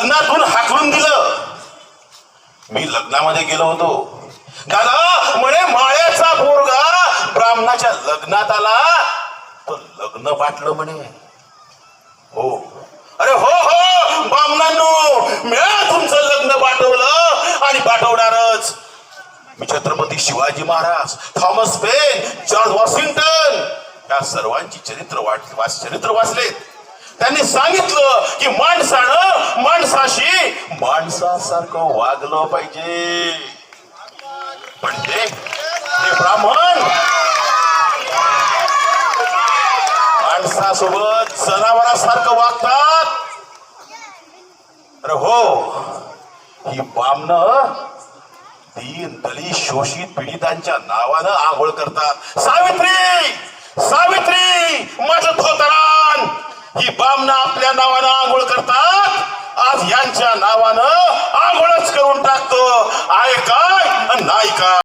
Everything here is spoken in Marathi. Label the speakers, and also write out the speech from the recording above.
Speaker 1: लग्नातून हाकलून दिलं. मी लग्नामध्ये गेलो होतो. दादा म्हणे माळ्याचा पोरगा ब्राह्मणाच्या लग्नात आला. तर लग्न वाटलं म्हणे. हो. अरे हो हो. ब्राह्मणांनो मिळा तुमचं लग्न पाठवलं आणि पाठवणारच. मी Chhatrapati Shivaji Maharaj Thomas Paine George Washington या सर्वांची चरित्र वाच वाच- चरित्र वाचलेत. त्यांनी सांगितलं माणसाशी माणसासारखं वागलं पाहिजे. पण ते ब्राह्मण. माणसासोबत जनावरांसारखं वागतात. अरे हो ही बामनं दीन दलित शोषित पीडितांच्या नावानं आंघोळ करतात. सावित्री सावित्री माझं धोतरान. ही बामना आपल्या नावानं आंघोळ करतात. यांच्या नावानं आंघोळच करून टाकतो. आहे काय? नाही काय?